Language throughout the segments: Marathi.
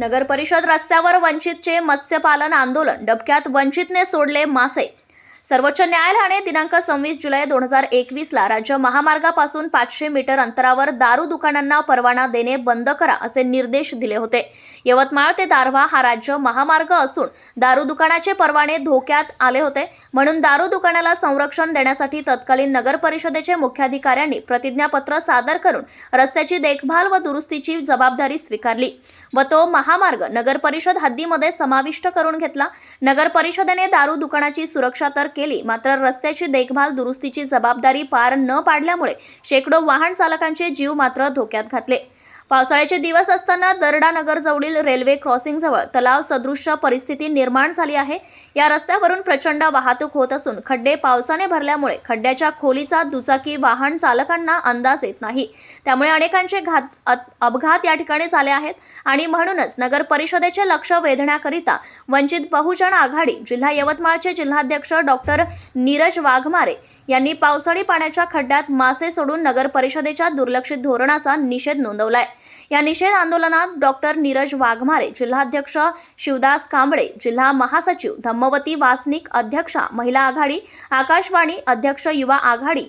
नगर परिषद रस्त्यावर वंचितचे मत्स्यपालन आंदोलन डबक्यात वंचितने सोडले मासे. सर्वोच्च न्यायालयाने दिनांक सव्वीस जुलै दोन हजार एकवीसला राज्य महामार्गापासून पाचशे मीटर अंतरावर दारू दुकानांना परवाना देणे बंद करा असे निर्देश दिले होते. यवतमाळ ते दारव्हा हा राज्य महामार्ग असून दारू दुकानाचे परवाने धोक्यात आले होते. म्हणून दारू दुकानाला संरक्षण देण्यासाठी तत्कालीन नगर परिषदेचे मुख्याधिकाऱ्यांनी प्रतिज्ञापत्र सादर करून रस्त्याची देखभाल व दुरुस्तीची जबाबदारी स्वीकारली व तो महामार्ग नगर परिषद हद्दीमध्ये समाविष्ट करून घेतला. नगर परिषदेने दारू दुकानाची सुरक्षा तर केली मात्र रस्त्याची देखभाल दुरुस्तीची जबाबदारी पार न पाडल्यामुळे शेकडो वाहन चालकांचे जीव मात्र धोक्यात घातले. पावसाळ्याचे दिवस असताना दरडानगरजवळील नगर जवळील रेल्वे क्रॉसिंगजवळ तलाव सदृश परिस्थिती निर्माण झाली आहे. या रस्त्यावरून प्रचंड वाहतूक होत असून खड्डे पावसाने भरल्यामुळे खड्ड्याच्या खोलीचा दुचाकी वाहन चालकांना अंदाज येत नाही. त्यामुळे अनेकांचे घात अपघात या ठिकाणी झाले आहेत आणि म्हणूनच नगर परिषदेचे लक्ष वेधण्याकरिता वंचित बहुजन आघाडी जिल्हा यवतमाळचे जिल्हाध्यक्ष डॉक्टर नीरज वाघमारे यांनी पावसाळी पाण्याच्या खड्ड्यात मासे सोडून नगर परिषदेच्या दुर्लक्षित धोरणाचा निषेध नोंदवलाय. या निषेध आंदोलनात डॉक्टर नीरज वाघमारे जिल्हाध्यक्ष शिवदास कांबळे जिल्हा महासचिव धम्मवती वासनिक अध्यक्षा महिला आघाडी आकाशवाणी अध्यक्ष युवा आघाडी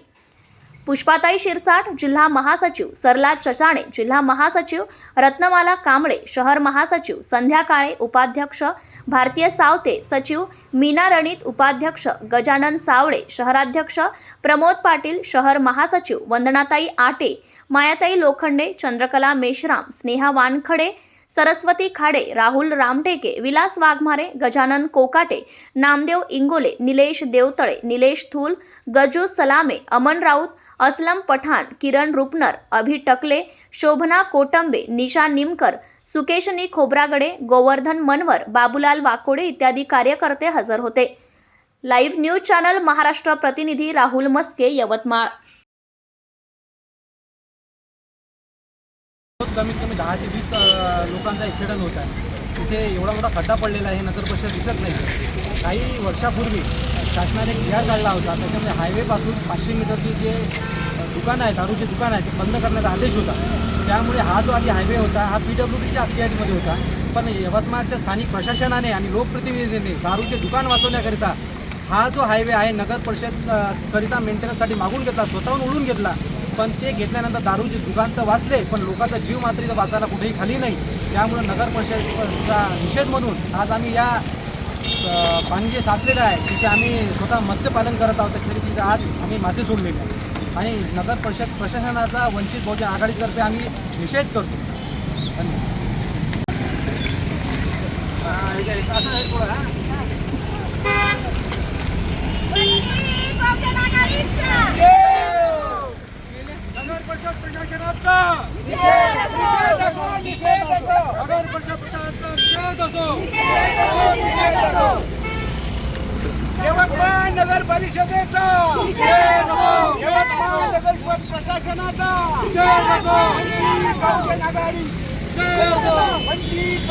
पुष्पाताई शिरसाट जिल्हा महासचिव सरला चचाणे जिल्हा महासचिव रत्नमाला कांबळे शहर महासचिव संध्या काळे उपाध्यक्ष भारतीय सावते सचिव मीना रणित उपाध्यक्ष गजानन सावळे शहराध्यक्ष प्रमोद पाटील शहर महासचिव वंदनाताई आटे मायाताई लोखंडे चंद्रकला मेश्राम स्नेहा वानखडे सरस्वती खाडे राहुल रामटेके विलास वाघमारे गजानन कोकाटे नामदेव इंगोले निलेश देवतळे निलेश थूल गजू सलामे अमन राऊत असलम पठाण किरण रुपनर अभि टकले शोभना कोटंबे निशा निमकर सुकेशनी खोब्रागडे गोवर्धन मनवर बाबूलाल वाकोडे इत्यादी कार्यकर्ते हजर होते. लाईव्ह न्यूज चॅनल महाराष्ट्र प्रतिनिधी राहुल मस्के यवतमाळ. कमीत कमी दहा ते वीस लोकांचा ॲक्सिडेंट होत आहे. तिथे एवढा मोठा खड्डा पडलेला आहे नगर परिषद दिसत नाही. काही वर्षापूर्वी शासनाने एक काढला होता. त्याच्यामध्ये हायवेपासून पाचशे मीटरची जे दुकानं आहे दारूचे दुकान आहे ते बंद करण्याचा आदेश होता. त्यामुळे हा जो आधी हायवे होता हा पी डब्ल्यू डीच्या अखत्यारीमध्ये होता. पण यवतमाळच्या स्थानिक प्रशासनाने आणि लोकप्रतिनिधींनी दारूचे दुकान वाचवण्याकरिता हा जो हायवे आहे नगर परिषद करिता मेंटेनन्ससाठी मागून घेतला स्वतःहून उडून घेतला. पण ते घेतल्यानंतर दारूचे दुकान तर वाचले पण लोकांचा जीव मात्र इथं वाचायला कुठेही खाली नाही. त्यामुळे नगर परिषदचा निषेध म्हणून आज आम्ही या पाणी जे साचलेलं आहे. तिथे आम्ही स्वतः मत्स्यपालन करत आहोत. त्याच्यासाठी तिथे आज आम्ही मासे सोडलेले आहे आणि नगर परिषद प्रशासनाचा वंचित बहुजन आघाडीतर्फे आम्ही निषेध करतो. नगर परिषद प्रशासनाचा नगर परिषद प्रशासनाचा निषेध असो. यवतमाळ नगर परिषदेचा यवतमाळ नगर प्रशासनाचा. असो बहुजन आघाडी वंचित